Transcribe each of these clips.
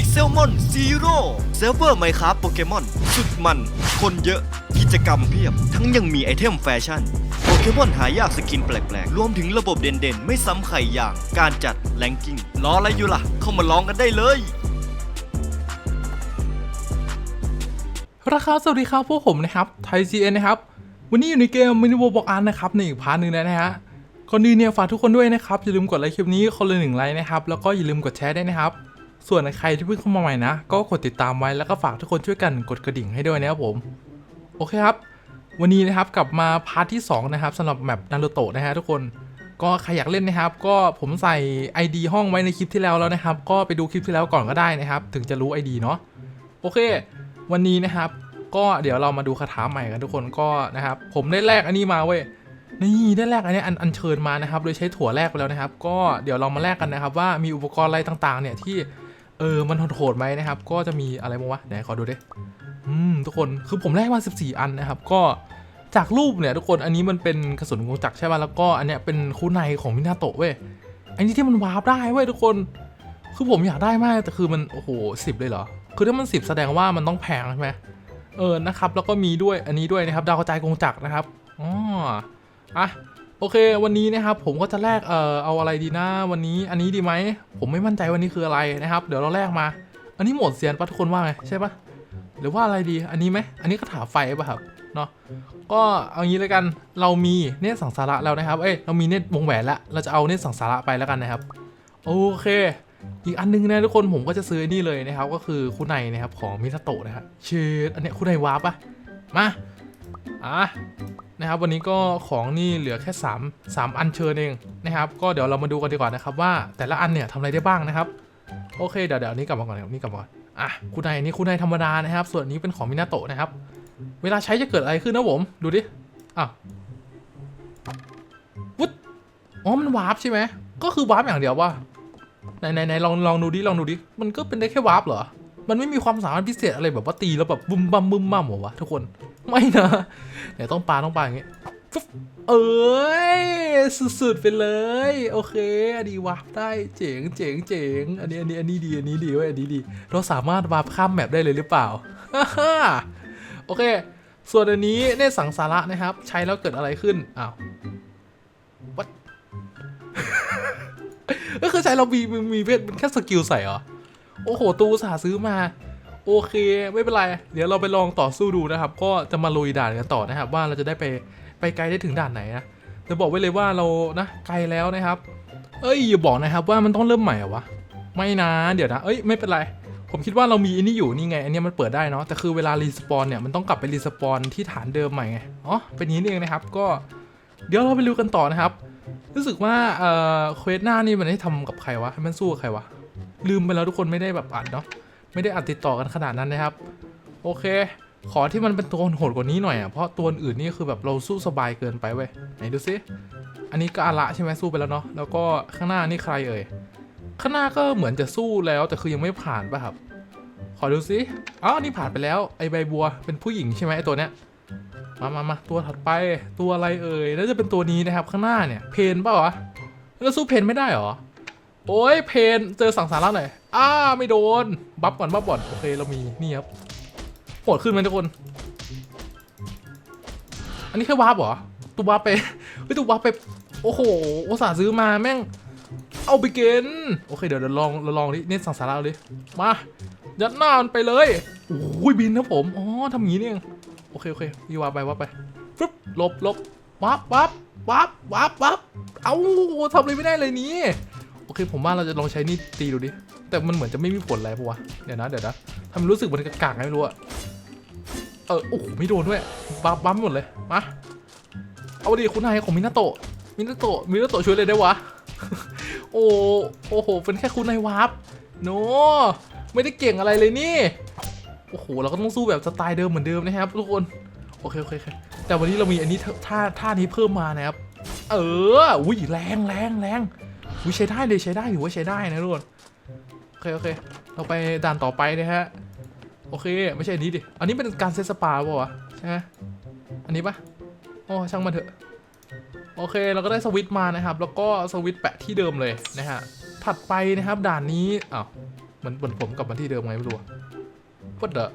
พิกเซลมอนซีโร่เซิร์ฟเวอร์ไมครับโปเกมอนสุดมัน คนเยอะกิจกรรมเพียบ ทั้งยังมีไอเทมแฟชั่น โปเกมอนหายากสกินแปลกๆ รวมถึงระบบเด่นๆ ไม่ซ้ำใครอย่างการจัดแรงกิ้งรออะไรอยู่ล่ะ เข้ามาลองกันได้เลยราคาสวัสดีครับพวกผมนะครับไทยซีเอ็นนะครับ วันนี้อยู่ในเกมมินิโวบอกอันนะครับในอีกพาร์ทหนึ่งแล้วนะฮะก่อนอื่นเนี่ยฝากทุกคนด้วยนะครับอย่าลืมกดไลค์คลิปนี้คนละหนึ่งไลค์นะครับแล้วก็อย่าลืมกดแชร์ได้นะครับ ส่วนใครที่เพิ่งเข้ามาใหม่นะ ก็กดติดตามไว้แล้วก็ฝากทุกคนช่วยกันกดกระดิ่งให้ด้วยนะครับผม โอเคครับ วันนี้นะครับกลับมาพาร์ทที่สองนะครับสำหรับแมปนารูโตะนะฮะทุกคนก็ใครอยากเล่นนะครับ ก็ผมใส่ ID ห้องไว้ในคลิปที่แล้วแล้วนะครับ ก็ไปดูคลิปที่แล้วก่อนก็ได้นะครับ ถึงจะรู้ ID เนาะโอเค วันนี้นะครับ ก็เดี๋ยวเรามาดูคาถาใหม่กันทุกคนก็นะครับ ผมได้แลกอันนี้มาเว้ยนี่ได้แลกอันนี้อันอันเชิญมานะครับ โดยใช้ถั่วแลกไปแล้วนะครับ ก็เดี๋ยวเรามาแลกกันนะครับ ว่ามีอุปกรณ์อะไรต่างๆ เนี่ยที่ เออ มันโหดไหมนะครับ ก็จะมีอะไรบ้างวะไหนขอดูดิ อืม ทุกคน คือผมแลกมา 14 อันนะครับ ก็จากรูปเนี่ยทุกคน อันนี้มันเป็นกระสุนกงจักรใช่ป่ะ แล้วก็อันเนี้ยเป็นคู่ในของมินาโตะเว้ย อันนี้ที่มันวาร์ปได้เว้ยทุกคน คือผมอยากได้มาก แต่คือมัน โอ้โหสิบเลยเหรอ คือถ้ามันสิบแสดงว่ามันต้องแพงใช่ไหมเออ นะครับ แล้วก็มีด้วย อันนี้ด้วยนะครับ ดาวกระจายกงจักรนะครับ อ๋อ อะ โอเค วันนี้นะครับผมก็จะแลกเอ่อเอาอะไรดีนะวันนี้อันนี้ดีไหมผมไม่มั่นใจวันนี้คืออะไรนะครับ เดี๋ยวเราแลกมา อันนี้หมดเซียนปะทุกคนว่าไงใช่ปะหรือว่าอะไรดีอันนี้ไหมอันนี้คาถาไฟปะครับเนาะก็เอางี้เลยกันเรามีเนตสังสาระแล้วนะครับเอ้ยเรามีเนตวงแหวนล้วเราจะเอาเนตสังสาระไปแล้วกันนะครับโอเค อีกอันหนึงนะทุกคนผมก็จะซื้ออ้นี่เลยนะครับ ก็คือคู่ในนะครับของมิซาโตะนะครับเชิดอันเนี้ยคู่ในวาร์ปอะมาอะ นะครับวันนี้ก็ของนี่เหลือแค่ 3 3 อันเชิญเองนะครับ ก็เดี๋ยวเรามาดูกันดีกว่านะครับว่าแต่ละอันเนี่ยทำอะไรได้บ้างนะครับ โอเคเดี๋ยวเดี๋ยวนี้กลับมาก่อนครับนี่กลับมาก่อนอะคู่ในอันนี้คู่ในธรรมดานะครับ ส่วนนี้เป็นของมินาโตะนะครับ เวลาใช้จะเกิดอะไรขึ้นนะผมดูดิอะวุฒอ๋อมันวาร์ปใช่ไหมก็คือวาร์ปอย่างเดียวว่าไหนไหนไหนลองลองดูดิลองดูดิมันก็เป็นได้แค่วาร์ปเหรอ มันไม่มีความสามารถพิเศษอะไรแบบว่าตีแล้วแบบบุมบัมบุมบัมเหรอวะทุกคนไม่นะเดี๋ยวต้องปาต้องปาอย่างเงี้ฟึ๊บเอ้ยสุดๆไปเลย โอเค อันนี้วาร์ปได้เจ๋งเจ๋งเจ๋งอันนี้อันนี้อันนี้ดีอันนี้ดีเว้ยอันนี้ดี เราสามารถวาร์ปข้ามแมปได้เลยหรือเปล่าโอเค ส่วนอันนี้ในสังสาระนะครับ ใช้แล้วเกิดอะไรขึ้นอ้าวก็คือใช้เรามีมีมีเป็นแค่สกิลใส่เหรอ โอ้โหตูสาซื้อมา โอเค ไม่เป็นไร เดี๋ยวเราไปลองต่อสู้ดูนะครับ ก็จะมาลุยด่านกันต่อนะครับ ว่าเราจะได้ไปไปไกลได้ถึงด่านไหนนะแต่บอกไว้เลยว่าเรานะไกลแล้วนะครับ เอ้ยอย่าบอกนะครับว่ามันต้องเริ่มใหม่เหรอวะไม่นะเดี๋ยวนะเอ้ยไม่เป็นไรผมคิดว่าเรามีอันนี้อยู่นี่ไง อันนี้มันเปิดได้เนาะแต่คือเวลารีสปอนเนี่ยมันต้องกลับไปรีสปอนที่ฐานเดิมใหม่ไงอ๋อเป็นนี้นเองนะครับก็เดี๋ยวเราไปดูกันต่อนะครับ รู้สึกว่าเอ่อเควสหน้านี่มันให้ทำกับใครวะให้มันสู้กับใครวะ ลืมไปแล้วทุกคนไม่ได้แบบอัดเนาะไม่ได้อัดติดต่อกันขนาดนั้นนะครับ โอเค ขอที่มันเป็นตัวโหดกว่านี้หน่อยอะเพราะตัวอื่นนี่คือแบบเราสู้สบายเกินไปเว้ยไหนดูซิอันนี้ก็อาระใช่ไหมสู้ไปแล้วเนาะแล้วก็ข้างหน้านี่ใครเอ่ยข้างหน้าก็เหมือนจะสู้แล้วแต่คือยังไม่ผ่านป่ะครับ ขอดูซิอ๋อนี่ผ่านไปแล้วไอใบบัวเป็นผู้หญิงใช่ไหมไอตัวเนี้ยมามามาตัวถัดไปตัวอะไรเอ่ยน่าจะเป็นตัวนี้นะครับข้างหน้าเนี่ยเพนเปล่าวะแล้วสู้เพนไม่ได้หรอ โอ้ยเพนเจอสังสาระหน่อยอ้าไม่โดน บัฟก่อนบัฟก่อนโอเคเรามีนี่ครับโหดขึ้นไหมทุกคน อันนี้แค่วาร์ปเหรอตัววาร์ปไปเฮ้ยตัววาร์ปไปโอ้โหอุตส่าห์ซื้อมาแม่ง เอาไปเกณฑ์โอเคเดี๋ยวเดี๋ยวลองเราลองดิเน้นสังสาระเลยมายัดหน้ามันไปเลยโอ้ยบินนะผมอ๋อทำอย่างนี้นี่เองโอเคโอเควีวาไปวาไปฟึบหลบหลบวับวับวับวับวับเอ้าทำอะไรไม่ได้เลยนี่ โอเคผมว่าเราจะลองใช้นี่ตีดูดิ แต่มันเหมือนจะไม่มีผลอะไรปะวะ เดี๋ยวนะเดี๋ยวนะทำไมรู้สึกมันกากๆไงไม่รู้อะเออโอ้โหไม่โดนด้วยบัฟบัฟหมดเลยมาเอาดิคุณนายของมินาโตะมินาโตะมินาโตะช่วยเลยได้วะ โอ้โอ้โหเป็นแค่คุณนายวาร์ปโนไม่ได้เก่งอะไรเลยนี่โอ้โหเราก็ต้องสู้แบบสไตล์เดิมเหมือนเดิมนะครับทุกคนโอเคโอเคแต่วันนี้เรามีอันนี้ท่าท่าท่านี้เพิ่มมานะครับ เอออุ้ยแรงแรงแรง อุ้ยใช้ได้เลยใช้ได้ถือว่าใช้ได้นะทุกคนโอเคโอเค เราไปด่านต่อไปนะฮะ โอเค ไม่ใช่อันนี้ดิ อันนี้เป็นการเซตสปาป่าวะใช่ไหมอันนี้ปะโอ้ช่างมันเถอะ โอเค เราก็ได้สวิตช์มานะครับ แล้วก็สวิตช์แปะที่เดิมเลยนะฮะ ถัดไปนะครับด่านนี้อ้าวเหมือนเหมือนผมกลับมาที่เดิมไงไม่รู้วัดเดอะ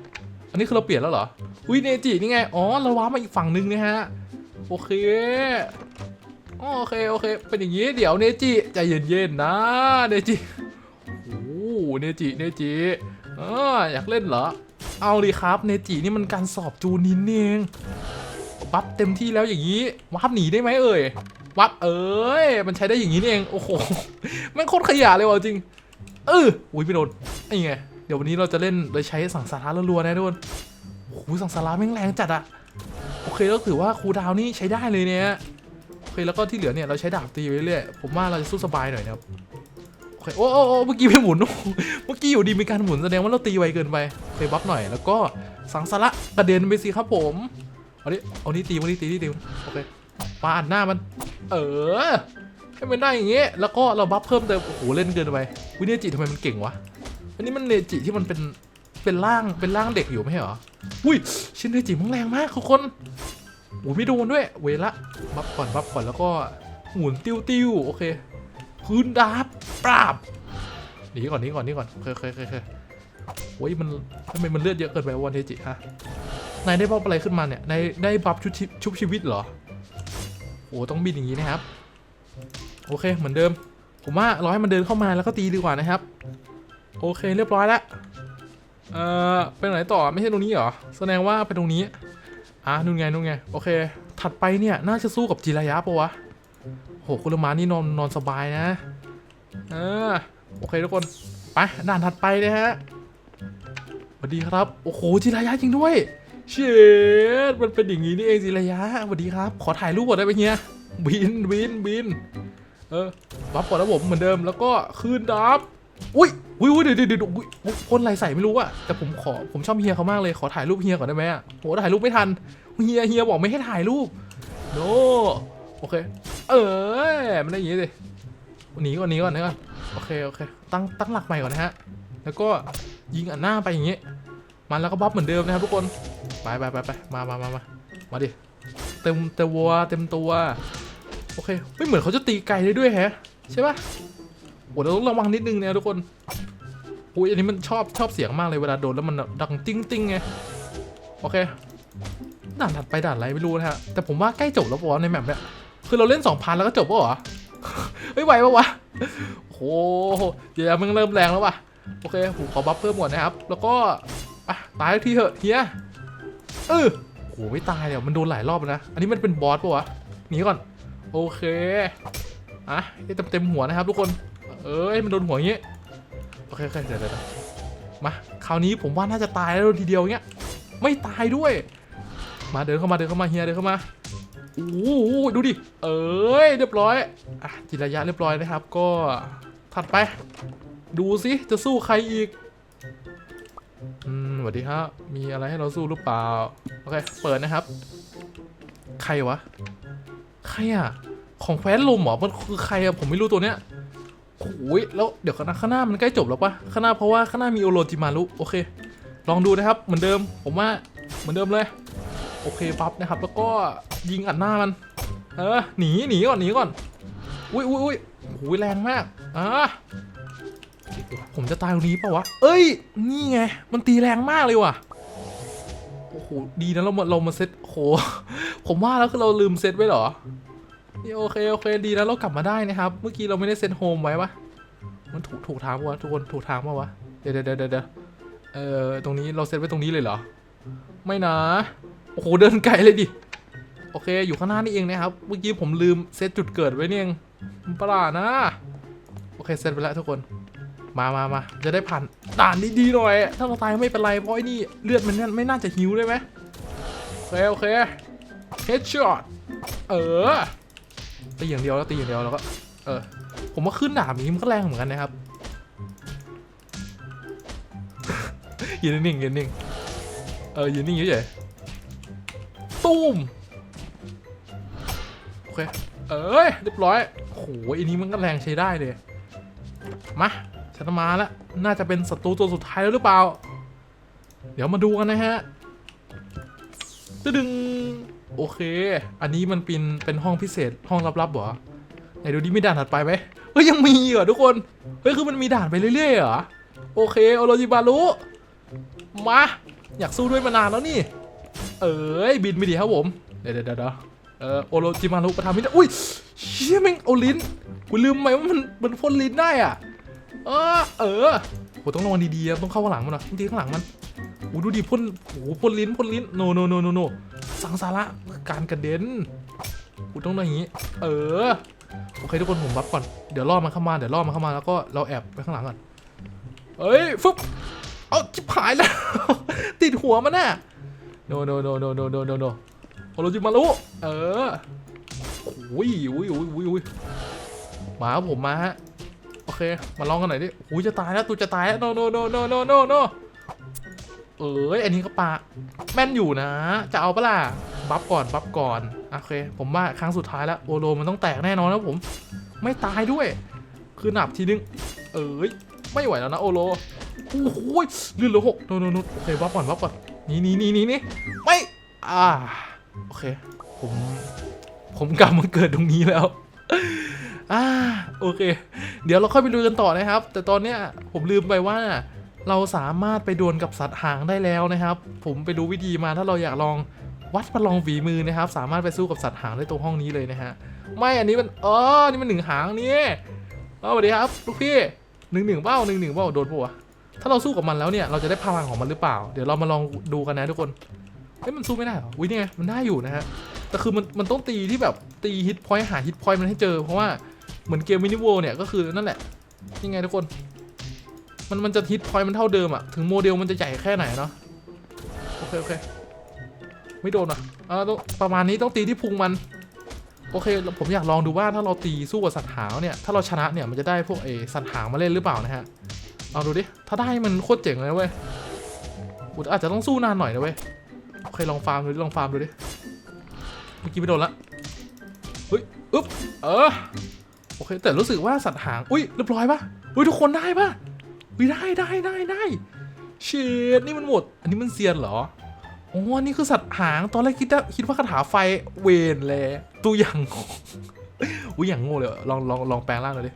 อันนี้คือเราเปลี่ยนแล้วเหรอ อุ้ยเนจินี่ไง อ๋อ เราว้ามาอีกฝั่งนึงนะฮะ โอเค โอเคโอเค เป็นอย่างนี้เดี๋ยวเนจิใจเย็นๆนะเนจิโอ้เนจิเนจิเอออยากเล่นเหรอ เอาเลยครับเนจินี่มันการสอบจูนินเองวับเต็มที่แล้วอย่างนี้วับหนีได้ไหมเอ่ยวับเอ้ยมันใช้ได้อย่างนี้เองโอ้โหแม่โคตรขยะเลยว่ะจริงเอออุ้ยไม่โดนไอ้ไงเดี๋ยววันนี้เราจะเล่นโดยใช้สังสาระรัวๆนะทุกคนโอ้โหสังสาระแม่งแรงจัดอะโอเคแล้วถือว่าครูดาวนี่ใช้ได้เลยเนี่ย เคแล้วก็ที่เหลือเนี่ยเราใช้ดาบตีไปเรื่อยๆผมว่าเราจะสู้สบายหน่อยนะครับโอเคโอ้โอ้เมื่อกี้ไปหมุนเมื่อกี้อยู่ดีมีการหมุนแสดงว่าเราตีไวเกินไปไปบัฟหน่อยแล้วก็สังสาระกระเด็นไปสิครับผมเอาดิเอานี่ตีมานี่ตีนี่ตีโอเคปาอัดหน้ามัน เออให้มันได้อย่างงี้แล้วก็เราบัฟเพิ่มเติมโอ้โหเล่นเกินไปวิเนจิทำไมมันเก่งวะอันนี้มันเนจิที่มันเป็นเป็นร่างเป็นร่างเด็กอยู่ไม่ใช่เหรออุ้ยชินเนจิมันแรงมากทุกคน อ้ยไม่โดนด้วย เวละบัฟก่อนบัฟก่อนแล้วก็หมุนติ้วติ้วโอเคพื้นดาบปราบหนีก่อนนี้ก่อนนี้ก่อนโอเคโอเคโอเคโอเคโอ้ยมันทำไมมันเลือดเยอะเกินไปวะเนจิฮะนายได้บัฟอะไรขึ้นมาเนี่ยนายได้บัฟชุบชุบชีวิตเหรอโอ้ต้องบินอย่างนี้นะครับ โอเคเหมือนเดิม ผมว่าราให้มันเดินเข้ามาแล้วก็ตีดีกว่านะครับ โอเคเรียบร้อยแล้วเอ่อไปไหนต่อไม่ใช่ตรงนี้เหรอแสดงว่าไปตรงนี้ อะนู่นไงนู่นไงโอเค ถัดไปเนี่ยน่าจะสู้กับจิรายะปะวะโหคุรมานี่นอนนอนสบายนะเออโอเคทุกคนไปด่านถัดไปนะฮะสวัสดีครับ โอ้โหจิรายะจริงด้วยเชดมันเป็นอย่างนี้นี่เองจิรายะสวัสดีครับ ขอถ่ายรูปก่อนได้ไหมเฮียบินบินบินเออบัฟก่อนนะผมเหมือนเดิมแล้วก็คืนดับ อุ้ยอุ้ยอุ้ยเดี๋ยวเดี๋ยวเดือุ้ยพ่นอะไรใส่ไม่รู้อะแต่ผมขอผมชอบเฮียเขามากเลยขอถ่ายรูปเฮียก่อนได้ไหมอะโหถ่ายรูปไม่ทันเฮียเฮียบอกไม่ให้ถ่ายรูปโนโอเค เออมันได้อย่างงี้สิหนีก่อนหนีก่อนนีก่อนโอเคโอเค ตั้งตั้งหลักใหม่ก่อนนะฮะแล้วก็ยิงอันหน้าไปอย่างงี้มันแล้วก็บัฟเหมือนเดิมนะครับทุกคนไปไปไปไปมามามามามาดิเต็มเต็มวัวเต็มตัว โอเคไม่เหมือนเขาจะตีไกลได้ด้วยแฮะใช่ปะ โหเราต้องระวังนิดนึงนะทุกคนอุ้ยอันนี้มันชอบชอบเสียงมากเลยเวลาโดนแล้วมันดังติ้งติ้งไงโอเคด่านถัดไปด่านอะไรไม่รู้นะฮะแต่ผมว่าใกล้จบแล้วปะในแมปเนี่ยคือเราเล่นสองพันแล้วก็จบปะวะไม่ไหวปะวะโอ้โหเดี๋ยวมันเริ่มแรงแล้ววะโอเคผมขอบัฟเพิ่มก่อนนะครับ แล้วก็อะตายทีเถอะเฮียเออโหไม่ตายเดี๋ยวมันโดนหลายรอบนะ อันนี้มันเป็นบอสปะวะหนีก่อน โอเคอะเต็มเต็มหัวนะครับทุกคน เอ้ยมันโดนหัวอย่างงี้โอเคโอเคเดี๋ยวเดี๋ยวมาคราวนี้ผมว่าน่าจะตายแล้วทีเดียวอย่งเงี้ยไม่ตายด้วย มาเดินเข้ามาเดินเข้ามาเฮียเดินเข้ามาโอ้โหดูดิเอ้ยเรียบร้อยอะจิระยะเรียบร้อยนะครับ ก็ถัดไป ดูสิจะสู้ใครอีกอืมสวัสดีครับมีอะไรให้เราสู้หรือเปล่าโอเคเปิดนะครับ ใครวะ ใครอะ ของแคว้นลมเหรอมันคือใครอะผมไม่รู้ตัวเนี้ย โอ้ยแล้วเดี๋ยวข้างหน้าข้างหน้ามันใกล้จบแล้วปะข้างหน้าเพราะว่าข้างหน้ามีโอโรจิมารุโอเค ลองดูนะครับเหมือนเดิม ผมว่าเหมือนเดิมเลย โอเคปั๊บนะครับ แล้วก็ยิงอัดหน้ามัน เออหนีหนีก่อนหนีก่อน อุ้ยอุ้ยอุ้ยโอ้ยแรงมากอ่าผมจะตายตรงนี้ปะวะ เอ้ย นี่ไง มันตีแรงมากเลยว่ะ โอ้โห ดีนะเรามาเรามาเซตโอ้โหผมว่าแล้วคือเราลืมเซตไว้เหรอ นี่โอเคโอเคดีนะเรากลับมาได้นะครับ เมื่อกี้เราไม่ได้เซตโฮมไว้ปะมันถูกถูกทางวะทุกคนถูกทางปะวะเดี๋ยวเดี๋ยวเดี๋ยวเอ่อตรงนี้เราเซตไว้ตรงนี้เลยเหรอ ไม่นะโอ้โหเดินไกลเลยดิโอเคอยู่ข้างหน้านี่เองนะครับ เมื่อกี้ผมลืมเซตจุดเกิดไว้เนี่เองประหลาดนะ โอเคเซตไปแล้วทุกคน มามามาจะได้ผ่านด่านดีๆหน่อย ถ้าเราตายไม่เป็นไรเพราะไอ้นี่เลือดมันไม่น่าจะหิวได้ไหมโอเคโอเคเฮดช็อตเออ ตีอย่างเดียวแล้วตีอย่างเดียวแล้วก็เออผมว่าขึ้นดาบอย่างนี้มันก็แรงเหมือนกันนะครับยืนนิ่งยืนนิ่งเออยืนนิ่งเฉยๆตุ้มโอเคเอ้ยเรียบร้อยโหอันนี้มันก็แรงใช้ได้เลยมาฉันมาแล้วน่าจะเป็นศัตรูตัวสุดท้ายแล้วหรือเปล่า เดี๋ยวมาดูกันนะฮะตึดึง โอเค อันนี้มันเป็นเป็นห้องพิเศษห้องลับๆเหรอไหนดูดิมีด่านถัดไปไหมเฮ้ยยังมีเหรอทุกคนเฮ้ยคือมันมีด่านไปเรื่อยๆเหรอโอเคโอโรจิบารุมาอยากสู้ด้วยมานานแล้วนี่ เอ้ยบินไปดีครับผมเดี๋ยวเดี๋ยวเดี๋ยวเออโอโรจิมารุประทามิตรอุ้ยเชี่ยแม่งเอาลิ้นกูลืมไปว่ามันมันพ่นลิ้นได้อะเออเออโหต้องระวังดีๆต้องเข้าข้างหลังมันหน่อยจริงๆข้างหลังมันโอ้ดูดิพ่นโอ้พ่นลิ้นพ่นลิ้นโนโนโนโนโน สังสาระการกระเด็นกูต้องอย่างนี้ เออ โอเคทุกคนผมบัฟก่อน เดี๋ยวล่อมันเข้ามา เดี๋ยวล่อมันเข้ามาแล้วก็เราแอบไปข้างหลังก่อน เอ้ย ฟึบเอาจิบหายแล้ว ติดหัวมันน่ะ โนโนโนโนโนโนโนโนโอโรจิมารุเอออุ้ยอุ้ยอุ้ยอุ้ยอุ้ยมาครับผมมาฮะ โอเค มาลองกันหน่อยดิอุ้ยจะตายแล้ว ตูจะตายแล้ว no no no no no no no เอ้ย อันนี้ก็ปลา แม่นอยู่นะ จะเอาปะล่ะ บัฟก่อนบัฟก่อน โอเค ผมว่าครั้งสุดท้ายแล้ว โอโลมันต้องแตกแน่นอนนะผม ไม่ตายด้วย คือหนับทีนึง เอ้ย ไม่ไหวแล้วนะโอโล โอ้โหเลื่อนเหลือหกโนโนโนโอเคบัฟก่อนบัฟก่อน นี่นี่นี่นี่นี่ไม่ อ่า โอเค ผม ผมกลับมาเกิดตรงนี้แล้วอ่าโอเค เดี๋ยวเราค่อยไปดูกันต่อนะครับ แต่ตอนเนี้ยผมลืมไปว่า เราสามารถไปดวลกับสัตว์หางได้แล้วนะครับ ผมไปดูวิธีมาถ้าเราอยากลองวัดประลองฝีมือนะครับ สามารถไปสู้กับสัตว์หางได้ตรงห้องนี้เลยนะฮะไม่อันนี้มันอ๋อนี่มันหนึ่งหางนี่เอาสวัสดีครับลูกพี่หนึ่งหนึ่งเบ้าหนึ่งหนึ่งเบ้าโดนปะวะถ้าเราสู้กับมันแล้วเนี่ยเราจะได้พลังของมันหรือเปล่า เดี๋ยวเรามาลองดูกันนะทุกคนเฮ้ยมันสู้ไม่ได้เหรออุ้ยนี่ไงมันได้อยู่นะฮะแต่คือมันมันต้องตีที่แบบตีฮิตพอยต์หาฮิตพอยต์มันให้เจอเพราะว่าเหมือนเกมมินิโวเนี่ยก็คือนั่นแหละยังไงทุกคน มันมันจะฮิตพอยมันเท่าเดิมอะถึงโมเดลมันจะใหญ่แค่ไหนเนาะโอเคโอเคไม่โดนอะอ่าต้องประมาณนี้ต้องตีที่พุงมัน โอเค ผมอยากลองดูว่าถ้าเราตีสู้กับสัตว์หางเนี่ย ถ้าเราชนะเนี่ยมันจะได้พวกเอสัตว์หางมาเล่นหรือเปล่านะฮะ ลองดูดิ ถ้าได้มันโคตรเจ๋งเลยเว้ยอุยอาจจะต้องสู้นานหน่อยนะเว้ย โอเคลองฟาร์มดูดิลองฟาร์มดูดิ เมื่อกี้ไม่โดนละ เฮ้ย อึ๊บ เออ โอเค แต่รู้สึกว่าสัตว์หาง อุ้ยเรียบร้อยปะอุ้ยทุกคนได้ปะ อุ้ยได้ได้ได้ได้เชดนี่มันหมด อันนี้มันเซียนเหรอโอ้อันนี่คือสัตว์หางตอนแรกคิดว่าคิดว่าคาถาไฟเวนเลยตัวอย่างอุ้ยอย่างโง่เลยลองลองลองแปลงร่างหน่อยดิ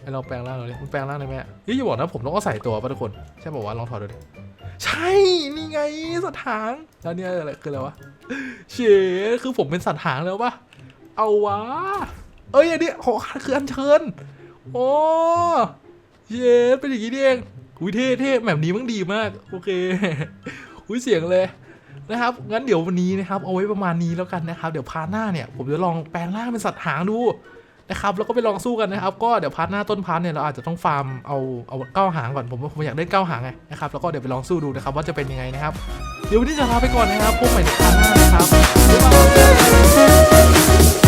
ให้ลองแปลงร่างหน่อยดิมันแปลงร่างได้ไหมเฮ้ยอย่าบอกนะผมต้องก็ใส่ตัวป่ะทุกคน ใช่ป่าวะลองถอดดูดิ ใช่ นี่ไงสัตว์หาง แล้วเนี่ยอะไรคืออะไรวะ เชดคือผมเป็นสัตว์หางแล้วปะเอาวะ เอ้ยอันนี้หอคืออัญเชิญ โอ้ เย้เป็นอย่างนี้เองอุ้ยเท่เท่แบบนี้มันดีมาก โอเคอุ้ยเสียงเลยนะครับ งั้นเดี๋ยววันนี้นะครับ เอาไว้ประมาณนี้แล้วกันนะครับ เดี๋ยวพาร์ทหน้าเนี่ย ผมจะลองแปลงร่างเป็นสัตว์หางดูนะครับ แล้วก็ไปลองสู้กันนะครับ ก็เดี๋ยวพาร์ทหน้าต้นพาร์ทเนี่ยเราอาจจะต้องฟาร์มเอาเอาเก้าหางก่อนผมผมอยากได้เก้าหางไงนะครับ แล้วก็เดี๋ยวไปลองสู้ดูนะครับว่าจะเป็นยังไงนะครับ เดี๋ยววันนี้จะลาไปก่อนนะครับพบใหม่ในพาร์ทหน้านะครับ